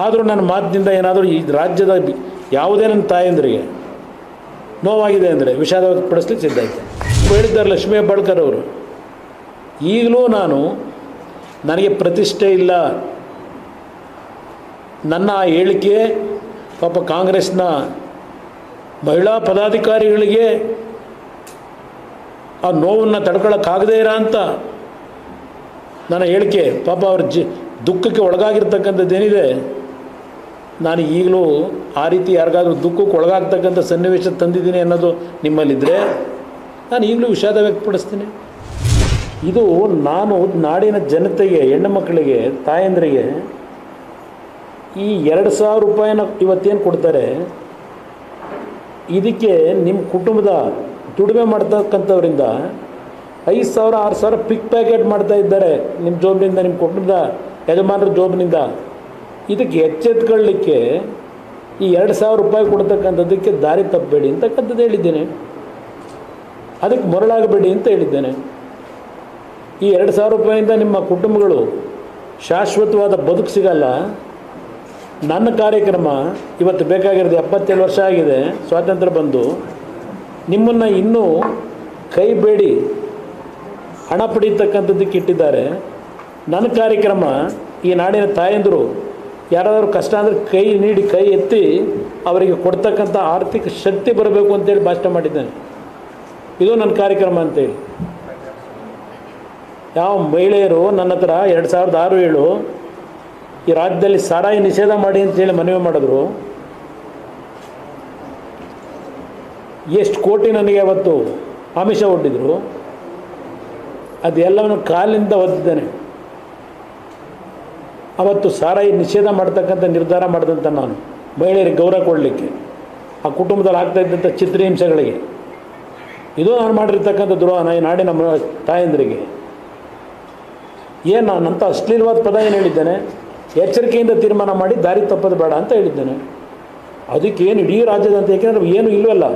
ಆದರೂ ನನ್ನ ಮಾತಿನಿಂದ ಏನಾದರೂ ಈ ರಾಜ್ಯದ ಯಾವುದೇ ನನ್ನ ತಾಯಂದ್ರಿಗೆ ನೋವಾಗಿದೆ ಅಂದರೆ ವಿಷಾದ ವ್ಯಕ್ತಪಡಿಸ್ಲಿಕ್ಕೆ ಸಿದ್ಧ ಐತೆ ಹೇಳಿದ್ದಾರೆ ಲಕ್ಷ್ಮೀ ಹೆಬ್ಬಾಳ್ಕರ್ ಅವರು, ಈಗಲೂ ನಾನು ನನಗೆ ಪ್ರತಿಷ್ಠೆ ಇಲ್ಲ. ನನ್ನ ಆ ಹೇಳಿಕೆ ಪಾಪ ಕಾಂಗ್ರೆಸ್ನ ಮಹಿಳಾ ಪದಾಧಿಕಾರಿಗಳಿಗೆ ಆ ನೋವನ್ನು ತಡ್ಕೊಳ್ಳೋಕ್ಕಾಗದೇ ಇರ ಅಂತ ನನ್ನ ಹೇಳಿಕೆ ಪಾಪ ಅವ್ರ ಜಿ ದುಃಖಕ್ಕೆ ಒಳಗಾಗಿರ್ತಕ್ಕಂಥದ್ದೇನಿದೆ ನಾನು ಈಗಲೂ ಆ ರೀತಿ ಯಾರಿಗಾದ್ರೂ ದುಃಖಕ್ಕೆ ಒಳಗಾಗ್ತಕ್ಕಂಥ ಸನ್ನಿವೇಶ ತಂದಿದ್ದೀನಿ ಅನ್ನೋದು ನಿಮ್ಮಲ್ಲಿದ್ದರೆ ನಾನು ಈಗಲೂ ವಿಷಾದ ವ್ಯಕ್ತಪಡಿಸ್ತೀನಿ. ಇದು ನಾನು ನಾಡಿನ ಜನತೆಗೆ, ಹೆಣ್ಣು ಮಕ್ಕಳಿಗೆ, ತಾಯಂದ್ರಿಗೆ ಈ ಎರಡು ಸಾವಿರ ರೂಪಾಯಿನ ಇವತ್ತೇನು ಕೊಡ್ತಾರೆ? ಇದಕ್ಕೆ ನಿಮ್ಮ ಕುಟುಂಬದ ದುಡಿಮೆ ಮಾಡ್ತಕ್ಕಂಥವರಿಂದ ಐದು ಸಾವಿರ, ಆರು ಸಾವಿರ ಪಿಕ್ ಪ್ಯಾಕೆಟ್ ಮಾಡ್ತಾ ಇದ್ದಾರೆ ನಿಮ್ಮ ಜೋಬ್ನಿಂದ, ನಿಮ್ಮ ಕುಟುಂಬದ ಯಜಮಾನರ ಜೋಬ್ನಿಂದ. ಇದಕ್ಕೆ ಎಚ್ಚೆತ್ಕೊಳ್ಳಿಕ್ಕೆ ಈ ಎರಡು ಸಾವಿರ ರೂಪಾಯಿ ಕೊಡ್ತಕ್ಕಂಥದ್ದಕ್ಕೆ ದಾರಿ ತಪ್ಪಬೇಡಿ ಅಂತಕ್ಕಂಥದ್ದು ಹೇಳಿದ್ದೇನೆ. ಅದಕ್ಕೆ ಮರಳಾಗಬೇಡಿ ಅಂತ ಹೇಳಿದ್ದೇನೆ. ಈ ಎರಡು ಸಾವಿರ ರೂಪಾಯಿಂದ ನಿಮ್ಮ ಕುಟುಂಬಗಳು ಶಾಶ್ವತವಾದ ಬದುಕು ಸಿಗಲ್ಲ. ನನ್ನ ಕಾರ್ಯಕ್ರಮ ಇವತ್ತು ಬೇಕಾಗಿರೋದು ಎಪ್ಪತ್ತೇಳು ವರ್ಷ ಆಗಿದೆ. ಸ್ವಾತಂತ್ರ್ಯ ಬಂದು ನಿಮ್ಮನ್ನು ಇನ್ನೂ ಕೈ ಬೇಡಿ ಹಣ ಪಡೀತಕ್ಕಂಥದ್ದಕ್ಕೆ ಇಟ್ಟಿದ್ದಾರೆ. ನನ್ನ ಕಾರ್ಯಕ್ರಮ ಈ ನಾಡಿನ ತಾಯಂದರು ಯಾರಾದರೂ ಕಷ್ಟ ಅಂದರೆ ಕೈ ನೀಡಿ, ಕೈ ಎತ್ತಿ ಅವರಿಗೆ ಕೊಡ್ತಕ್ಕಂಥ ಆರ್ಥಿಕ ಶಕ್ತಿ ಬರಬೇಕು ಅಂತೇಳಿ ಭಾಷಣ ಮಾಡಿದ್ದೇನೆ. ಇದು ನನ್ನ ಕಾರ್ಯಕ್ರಮ ಅಂತೇಳಿ. ಯಾವ ಮಹಿಳೆಯರು ನನ್ನ ಹತ್ರ ಎರಡು ಸಾವಿರದ ಆರು ಏಳು ಈ ರಾಜ್ಯದಲ್ಲಿ ಸಾರಾಯಿ ನಿಷೇಧ ಮಾಡಿ ಅಂತೇಳಿ ಮನವಿ ಮಾಡಿದ್ರು. ಎಷ್ಟು ಕೋಟಿ ನನಗೆ ಅವತ್ತು ಆಮಿಷ ಒಡ್ಡಿದ್ರು. ಅದೆಲ್ಲವನ್ನು ಕಾಲಿಂದ ಒದ್ದಿದ್ದೇನೆ. ಅವತ್ತು ಸಾರಾಯಿ ನಿಷೇಧ ಮಾಡ್ತಕ್ಕಂಥ ನಿರ್ಧಾರ ಮಾಡಿದಂಥ ನಾನು, ಮಹಿಳೆಯರಿಗೆ ಗೌರವ ಕೊಡಲಿಕ್ಕೆ, ಆ ಕುಟುಂಬದಲ್ಲಿ ಆಗ್ತಾ ಇದ್ದಂಥ ಚಿತ್ರಹಿಂಸೆಗಳಿಗೆ ಇದು ನಾನು ಮಾಡಿರ್ತಕ್ಕಂಥ ದ್ರೋಹ ನಾಡಿನ ನಮ್ಮ ತಾಯಂದಿರಿಗೆ. ಏನು ಅಂತ ಅಶ್ಲೀಲವಾದ ಪದ ಏನು ಹೇಳಿದ್ದೇನೆ, ಎಚ್ಚರಿಕೆಯಿಂದ ತೀರ್ಮಾನ ಮಾಡಿ ದಾರಿ ತಪ್ಪದು ಬೇಡ ಅಂತ ಹೇಳಿದ್ದೇನೆ. ಅದಕ್ಕೆ ಏನು ಇಡೀ ರಾಜ್ಯದಂತ ಏಕೆಂದರೆ ಏನು ಇಲ್ಲವಲ್ಲ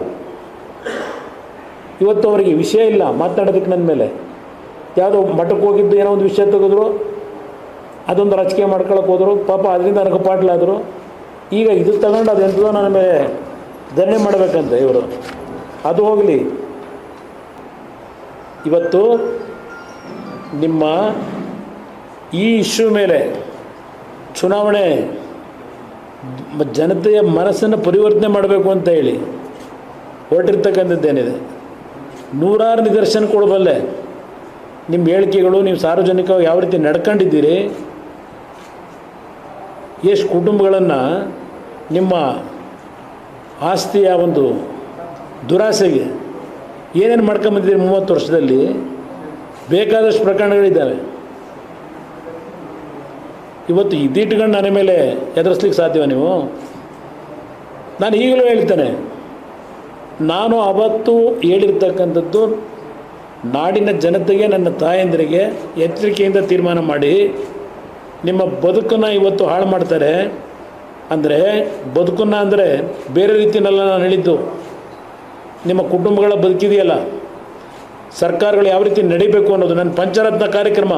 ಇವತ್ತು ಅವರಿಗೆ ವಿಷಯ ಇಲ್ಲ ಮಾತನಾಡೋದಕ್ಕೆ ನನ್ನ ಮೇಲೆ. ಯಾವುದೋ ಮಠಕ್ಕೆ ಹೋಗಿದ್ದು ಏನೋ ಒಂದು ವಿಷಯ ತೆಗೆದ್ರು ಅದೊಂದು ರಾಜಕೀಯ ಮಾಡ್ಕೊಳಕ್ಕೆ ಹೋದರು. ಪಾಪ ಅದರಿಂದ ನನಗೆ ಪಾಟ್ಲಾದರು ಈಗ ಇದು ತಗೊಂಡು ಅದು ಎಂಥದೋ ನನ್ನ ಮೇಲೆ ಧರಣಿ ಮಾಡಬೇಕಂತ ಇವರು. ಅದು ಹೋಗಲಿ. ಇವತ್ತು ನಿಮ್ಮ ಈ ಇಶ್ಯೂ ಮೇಲೆ ಚುನಾವಣೆ ಜನತೆಯ ಮನಸ್ಸನ್ನು ಪರಿವರ್ತನೆ ಮಾಡಬೇಕು ಅಂತ ಹೇಳಿ ಹೊರಟಿರ್ತಕ್ಕಂಥದ್ದೇನಿದೆ. ನೂರಾರು ನಿದರ್ಶನ ಕೊಡಬಲ್ಲೆ. ನಿಮ್ಮ ಹೇಳಿಕೆಗಳು, ನೀವು ಸಾರ್ವಜನಿಕವಾಗಿ ಯಾವ ರೀತಿ ನಡ್ಕೊಂಡಿದ್ದೀರಿ ಎಷ್ಟು ಕುಟುಂಬಗಳನ್ನು ನಿಮ್ಮ ಆಸ್ತಿಯ ಒಂದು ದುರಾಸೆಗೆ ಏನೇನು ಮಾಡ್ಕೊಂಬಂದಿದ್ದೀರಿ ಮೂವತ್ತು ವರ್ಷದಲ್ಲಿ? ಬೇಕಾದಷ್ಟು ಪ್ರಕರಣಗಳಿದ್ದಾವೆ. ಇವತ್ತು ಇದಿಟ್ಕೊಂಡು ನನ್ನ ಮೇಲೆ ಎದುರಿಸ್ಲಿಕ್ಕೆ ಸಾಧ್ಯವ ನೀವು? ನಾನು ಈಗಲೂ ಹೇಳ್ತೇನೆ, ನಾನು ಅವತ್ತು ಹೇಳಿರ್ತಕ್ಕಂಥದ್ದು ನಾಡಿನ ಜನತೆಗೆ ನನ್ನ ತಾಯಂದಿರಿಗೆ ಎಚ್ಚರಿಕೆಯಿಂದ ತೀರ್ಮಾನ ಮಾಡಿ. ನಿಮ್ಮ ಬದುಕನ್ನು ಇವತ್ತು ಹಾಳು ಮಾಡ್ತಾರೆ ಅಂದರೆ ಬದುಕನ್ನು ಅಂದರೆ ಬೇರೆ ರೀತಿಯಲ್ಲ ನಾನು ಹೇಳಿದ್ದು. ನಿಮ್ಮ ಕುಟುಂಬಗಳ ಬದುಕಿದೆಯಲ್ಲ, ಸರ್ಕಾರಗಳು ಯಾವ ರೀತಿ ನಡಿಬೇಕು ಅನ್ನೋದು, ನನ್ನ ಪಂಚರತ್ನ ಕಾರ್ಯಕ್ರಮ.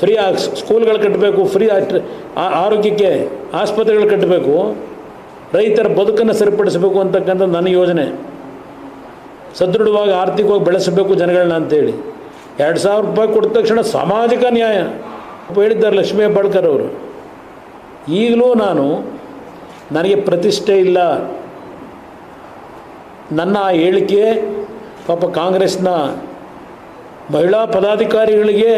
ಫ್ರೀ ಸ್ಕೂಲ್ಗಳು ಕಟ್ಟಬೇಕು, ಫ್ರೀ ಆರೋಗ್ಯಕ್ಕೆ ಆಸ್ಪತ್ರೆಗಳು ಕಟ್ಟಬೇಕು, ರೈತರ ಬದುಕನ್ನು ಸರಿಪಡಿಸಬೇಕು ಅಂತಕ್ಕಂಥ ನನ್ನ ಯೋಜನೆ. ಸದೃಢವಾಗಿ ಆರ್ಥಿಕವಾಗಿ ಬೆಳೆಸಬೇಕು ಜನಗಳನ್ನ ಅಂತೇಳಿ. ಎರಡು ಸಾವಿರ ರೂಪಾಯಿ ಕೊಟ್ಟ ತಕ್ಷಣ ಸಾಮಾಜಿಕ ನ್ಯಾಯ. ಹೇಳಿದ್ದಾರೆ ಲಕ್ಷ್ಮೀ ಹೆಬ್ಬಾಳ್ಕರ್ ಅವರು. ಈಗಲೂ ನಾನು ನನಗೆ ಪ್ರತಿಷ್ಠೆ ಇಲ್ಲ. ನನ್ನ ಆ ಹೇಳಿಕೆ ಪಾಪ ಕಾಂಗ್ರೆಸ್ನ ಮಹಿಳಾ ಪದಾಧಿಕಾರಿಗಳಿಗೆ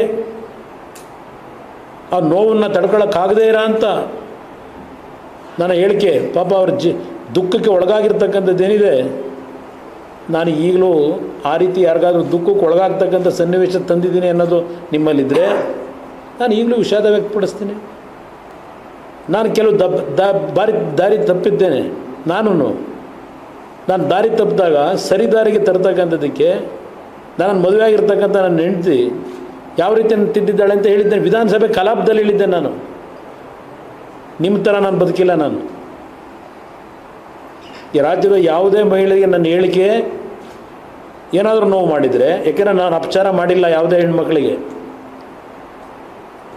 ಆ ನೋವನ್ನು ತಡ್ಕೊಳ್ಳೋಕ್ಕಾಗದೇ ಇರ ಅಂತ ನನ್ನ ಹೇಳಿಕೆ. ಪಾಪ ಅವ್ರ ಜಿ ದುಃಖಕ್ಕೆ ಒಳಗಾಗಿರ್ತಕ್ಕಂಥದ್ದೇನಿದೆ? ನಾನು ಈಗಲೂ ಆ ರೀತಿ ಯಾರಿಗಾದ್ರೂ ದುಃಖಕ್ಕೆ ಒಳಗಾಗ್ತಕ್ಕಂಥ ಸನ್ನಿವೇಶ ತಂದಿದ್ದೀನಿ ಅನ್ನೋದು ನಿಮ್ಮಲ್ಲಿದ್ದರೆ ನಾನು ಈಗಲೂ ವಿಷಾದ ವ್ಯಕ್ತಪಡಿಸ್ತೀನಿ. ನಾನು ಕೆಲವು ದಬ್ ದ ಬಾರಿ ದಾರಿ ತಪ್ಪಿದ್ದೇನೆ. ನಾನು ನಾನು ದಾರಿ ತಪ್ಪಿದಾಗ, ಸರಿ ದಾರಿಗೆ ತರ್ತಕ್ಕಂಥದ್ದಕ್ಕೆ ನಾನು ಮದುವೆ ಆಗಿರ್ತಕ್ಕಂಥ ನನ್ನ ಹೆಂಡ್ತಿ ಯಾವ ರೀತಿ ನಾನು ತಿದ್ದಿದ್ದಾಳೆ ಅಂತ ಹೇಳಿದ್ದೇನೆ. ವಿಧಾನಸಭೆ ಕಲಾಪದಲ್ಲಿ ಹೇಳಿದ್ದೆ ನಾನು. ನಿಮ್ಮ ಥರ ನಾನು ಬದುಕಿಲ್ಲ ನಾನು. ಈ ರಾಜ್ಯದ ಯಾವುದೇ ಮಹಿಳೆಗೆ ನನ್ನ ಹೇಳಿಕೆ ಏನಾದರೂ ನೋವು ಮಾಡಿದರೆ ಯಾಕೆಂದರೆ ನಾನು ಅಪಚಾರ ಮಾಡಿಲ್ಲ ಯಾವುದೇ ಹೆಣ್ಮಕ್ಳಿಗೆ.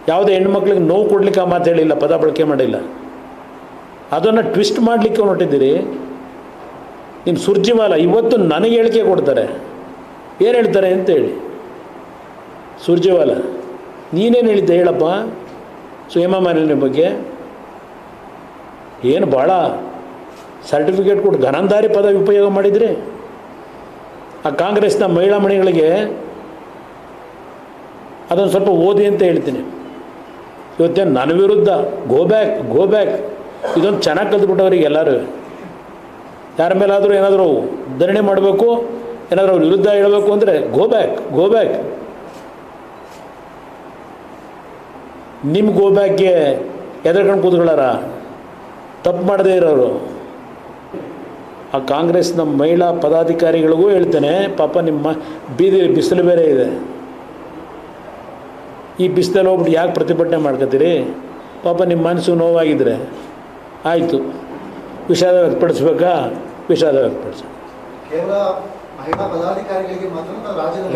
ಯಾವುದೇ ಹೆಣ್ಮಕ್ಳಿಗೆ ನೋವು ಕೊಡ್ಲಿಕ್ಕೆ ಆ ಮಾತು ಹೇಳಿಲ್ಲ, ಪದ ಬಳಕೆ ಮಾಡಿಲ್ಲ. ಅದನ್ನು ಟ್ವಿಸ್ಟ್ ಮಾಡಲಿಕ್ಕೆ ಹೊರಟಿದ್ದೀರಿ. ನಿಮ್ಮ ಸುರ್ಜಿವಾಲ ಇವತ್ತು ನನಗೆ ಹೇಳಿಕೆ ಕೊಡ್ತಾರೆ. ಏನು ಹೇಳ್ತಾರೆ ಅಂತ ಹೇಳಿ. ಸುರ್ಜಿವಾಲ, ನೀನೇನು ಹೇಳಿದ್ದೆ ಹೇಳಪ್ಪ? ಸೊ ನಿಮ್ಮ ಬಗ್ಗೆ. ಏನು ಭಾಳ ಸರ್ಟಿಫಿಕೇಟ್ ಕೊಟ್ಟು ಘನಂದಾರಿ ಪದ ಉಪಯೋಗ ಮಾಡಿದ್ರಿ? ಆ ಕಾಂಗ್ರೆಸ್ನ ಮಹಿಳಾ ಮಣಿಗಳಿಗೆ ಅದನ್ನು ಸ್ವಲ್ಪ ಓದಿ ಅಂತ ಹೇಳ್ತೀನಿ. ಇವತ್ತೇನು ನನ್ನ ವಿರುದ್ಧ ಗೋ ಬ್ಯಾಕ್ ಗೋ ಬ್ಯಾಕ್ ಇದೊಂದು ಚೆನ್ನಾಗಿ ಕಲ್ತ್ಬಿಟ್ಟವ್ರಿಗೆ ಎಲ್ಲರೂ ಯಾರ ಮೇಲಾದರೂ ಏನಾದರೂ ಧರಣಿ ಮಾಡಬೇಕು, ಏನಾದರೂ ಅವ್ರ ವಿರುದ್ಧ ಹೇಳಬೇಕು ಅಂದರೆ ಗೋ ಬ್ಯಾಕ್ ಗೋ ಬ್ಯಾಕ್ ನಿಮ್ಮ ಗೋ ಬ್ಯಾಕ್ಗೆ ಎದುರ್ಕೊಂಡು ಕೂತ್ಕೊಳ್ಳಾರ? ತಪ್ಪು ಮಾಡದೇ ಇರೋರು. ಆ ಕಾಂಗ್ರೆಸ್ನ ಮಹಿಳಾ ಪದಾಧಿಕಾರಿಗಳಿಗೂ ಹೇಳ್ತೇನೆ, ಪಾಪ ನಿಮ್ಮ ಬೀದಿ ಬಿಸಿಲು ಬೇರೆ ಇದೆ. ಈ ಬಿಸಿಲಲ್ಲಿ ಹೋಗ್ಬಿಟ್ಟು ಯಾಕೆ ಪ್ರತಿಭಟನೆ ಮಾಡ್ಕೋತೀರಿ ಪಾಪ ನಿಮ್ಮ ಮನಸ್ಸು ನೋವಾಗಿದ್ದರೆ ಆಯಿತು. ವಿಷಾದ ವ್ಯಕ್ತಪಡಿಸ್ಬೇಕಾ? ವಿಷಾದ ವ್ಯಕ್ತಪಡಿಸ.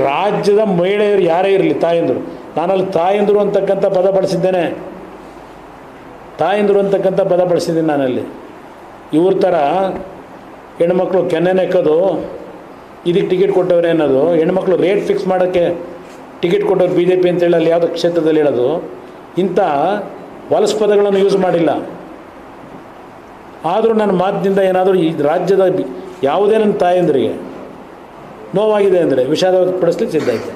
ರಾಜ್ಯದ ಮಹಿಳೆಯರು ಯಾರೇ ಇರಲಿ ತಾಯಂದರು. ನಾನಲ್ಲಿ ತಾಯಂದರು ಅಂತಕ್ಕಂಥ ಪದ ಬಳಸಿದ್ದೇನೆ. ತಾಯಂದರು ಅಂತಕ್ಕಂಥ ಪದ ಬಳಸಿದ್ದೀನಿ ನಾನಲ್ಲಿ. ಇವ್ರ ಥರ ಹೆಣ್ಮಕ್ಳು ಕೆನ್ನೆ ನೆಕ್ಕೋದು ಇದಕ್ಕೆ ಟಿಕೆಟ್ ಕೊಟ್ಟವ್ರೆ ಅನ್ನೋದು ಹೆಣ್ಮಕ್ಳು ರೇಟ್ ಫಿಕ್ಸ್ ಮಾಡೋಕ್ಕೆ ಟಿಕೆಟ್ ಕೊಟ್ಟವ್ರು ಬಿ ಜೆ ಪಿ ಅಂತೇಳಿ ಅಲ್ಲಿ ಯಾವುದೋ ಕ್ಷೇತ್ರದಲ್ಲಿ ಹೇಳೋದು, ಇಂಥ ವಲಸ್ಪದಗಳನ್ನು ಪದಗಳನ್ನು ಯೂಸ್ ಮಾಡಿಲ್ಲ. ಆದರೂ ನನ್ನ ಮಾತಿನಿಂದ ಏನಾದರೂ ಈ ರಾಜ್ಯದ ಯಾವುದೇ ನನ್ನ ತಾಯಂದ್ರಿಗೆ ನೋವಾಗಿದೆ ಅಂದರೆ ವಿಷಾದ ವ್ಯಕ್ತಪಡಿಸ್ಲಿಕ್ಕೆ ಸಿದ್ಧ ಇದ್ದೆ